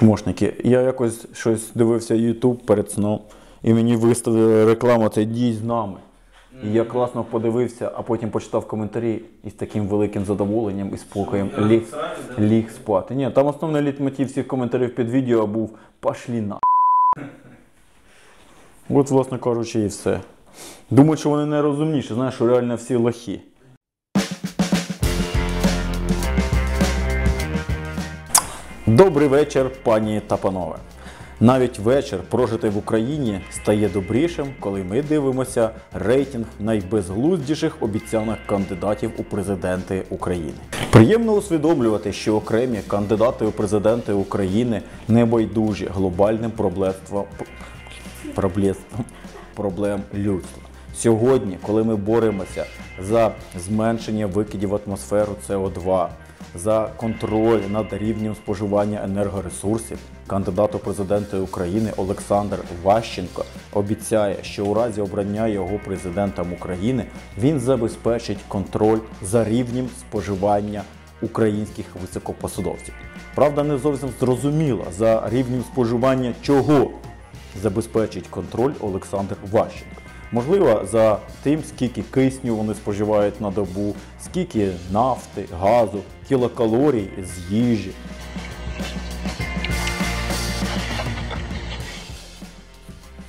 Чмошники. Я якось щось дивився YouTube перед сном, і мені виставили рекламу цей дій з нами. І я класно подивився, а потім почитав коментарі і з таким великим задоволенням і спокоєм ліг, ліг спати. Ні, там основний літмотив всіх коментарів під відео був пошлі на. От, власне кажучи, і все. Думають, що вони найрозумніші, знаєш, що реально всі лохи. Добрий вечір, пані та панове. Навіть вечір, прожитий в Україні, стає добрішим, коли ми дивимося рейтинг найбезглуздіших обіцянок кандидатів у президенти України. Приємно усвідомлювати, що окремі кандидати у президенти України не байдужі глобальним проблемствам проблем, проблем людства. Сьогодні, коли ми боремося за зменшення викидів в атмосферу СО2, за контроль над рівнем споживання енергоресурсів, кандидат у президенти України Олександр Ващенко обіцяє, що у разі обрання його президентом України він забезпечить контроль за рівнем споживання українських високопосадовців. Правда, не зовсім зрозуміло за рівнем споживання чого забезпечить контроль Олександр Ващенко. Можливо, за тим, скільки кисню вони споживають на добу, скільки нафти, газу, кілокалорій з їжі.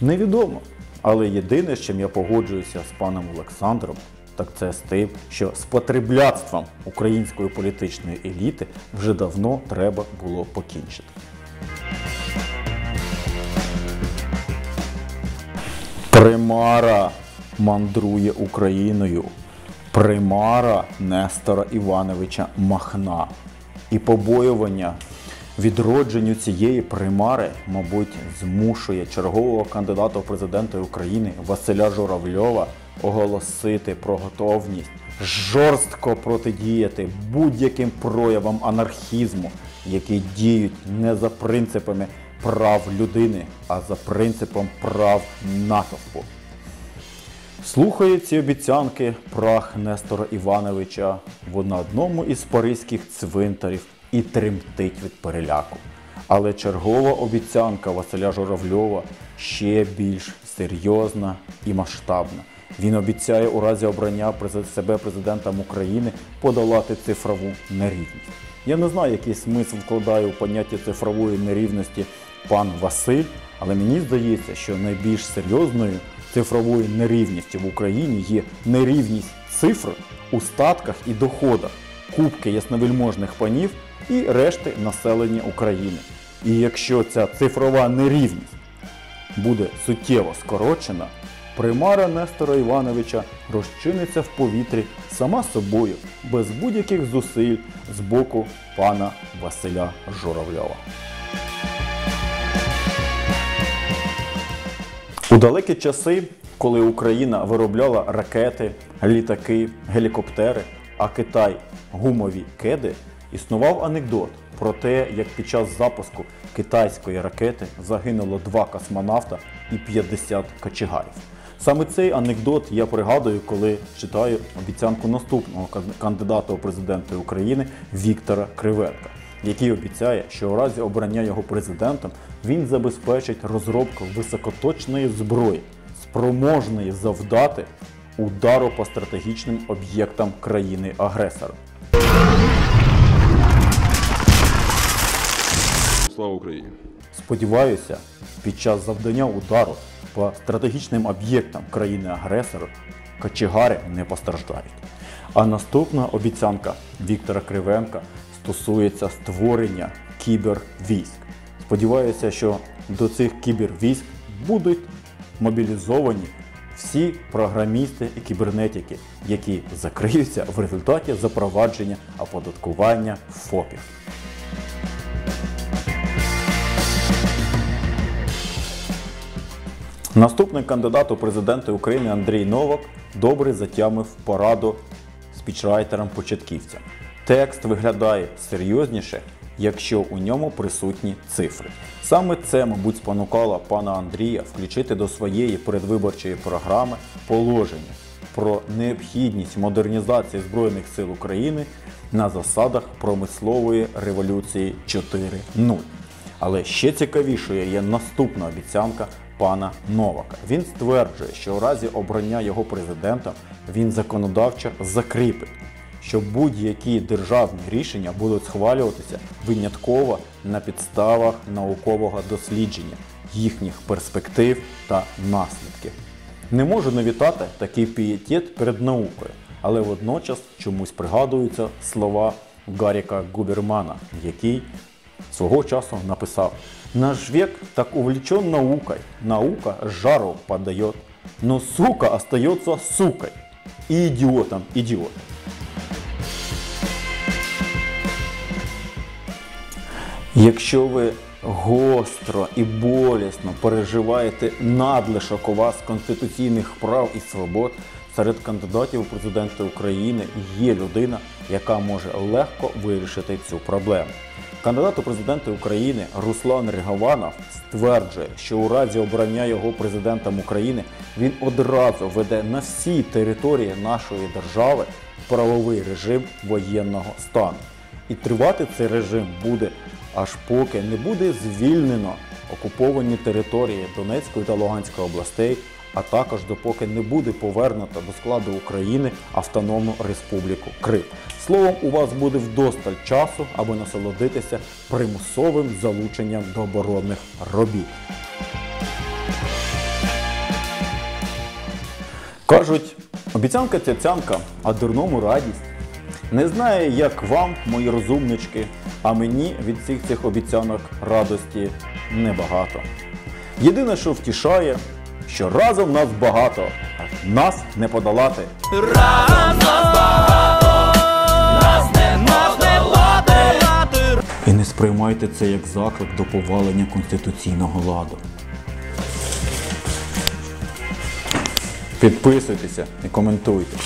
Невідомо. Але єдине, з чим я погоджуюся з паном Олександром, так це з тим, що з потребляцтвом української політичної еліти вже давно треба було покінчити. Примара мандрує Україною. Примара Нестора Івановича Махна. І побоювання відродженню цієї примари, мабуть, змушує чергового кандидата в президенти України Василя Журавльова оголосити про готовність жорстко протидіяти будь-яким проявам анархізму, які діють не за принципами прав людини, а за принципом прав натовпу. Слухає ці обіцянки прах Нестора Івановича в на одному із паризьких цвинтарів і тремтить від переляку. Але чергова обіцянка Василя Журавльова ще більш серйозна і масштабна. Він обіцяє у разі обрання себе президентом України подолати цифрову нерівність. Я не знаю, який смисл вкладає у поняття цифрової нерівності пан Василь, але мені здається, що найбільш серйозною цифровою нерівністю в Україні є нерівність цифр у статках і доходах, кубки ясновельможних панів і решти населення України. І якщо ця цифрова нерівність буде суттєво скорочена, примара Нестора Івановича розчиниться в повітрі сама собою, без будь-яких зусиль з боку пана Василя Журавльова. У далекі часи, коли Україна виробляла ракети, літаки, гелікоптери, а Китай гумові кеди, існував анекдот про те, як під час запуску китайської ракети загинуло два космонавта і 50 кочегарів. Саме цей анекдот я пригадую, коли читаю обіцянку наступного кандидата у президенти України Віктора Кривенка який обіцяє, що у разі обрання його президентом він забезпечить розробку високоточної зброї, спроможної завдати удару по стратегічним об'єктам країни-агресора. Слава Україні! Сподіваюся, під час завдання удару по стратегічним об'єктам країни-агресора кочегари не постраждають. А наступна обіцянка Віктора Кривенка стосується створення кібервійськ. Сподіваюся, що до цих кібервійськ будуть мобілізовані всі програмісти і кібернетики, які закриються в результаті запровадження оподаткування ФОПів. Наступний кандидат у президенти України Андрій Новак добре затямив пораду спічрайтерам-початківцям. Текст виглядає серйозніше, якщо у ньому присутні цифри. Саме це, мабуть, спонукало пана Андрія включити до своєї передвиборчої програми положення про необхідність модернізації Збройних сил України на засадах промислової революції 4.0. Але ще цікавішою є наступна обіцянка пана Новака. Він стверджує, що у разі обрання його президентом він законодавчо закріпить, що будь-які державні рішення будуть схвалюватися винятково на підставах наукового дослідження їхніх перспектив та наслідків. Не можу не вітати такий пієтет перед наукою, але водночас чомусь пригадуються слова Гаріка Губермана, який свого часу написав «Наш век так увлечен наукой, наука жару подает, но сука остается сукой, и идиотом идиот». Якщо ви гостро і болісно переживаєте надлишок у вас конституційних прав і свобод, серед кандидатів у президенти України є людина, яка може легко вирішити цю проблему. Кандидат у президенти України Руслан Ригованов стверджує, що у разі обрання його президентом України він одразу веде на всій території нашої держави правовий режим воєнного стану. І тривати цей режим буде аж поки не буде звільнено окуповані території Донецької та Луганської областей, а також допоки не буде повернуто до складу України Автономну Республіку Крим. Словом, у вас буде вдосталь часу, аби насолодитися примусовим залученням до оборонних робіт. Кажуть, обіцянка цяцянка, а дурному радість. Не знаю, як вам, мої розумнички, а мені від всіх цих обіцянок радості небагато. Єдине, що втішає, що разом нас багато, а нас не подолати. Разом нас багато! І не сприймайте це як заклик до повалення конституційного ладу. Підписуйтеся і коментуйте.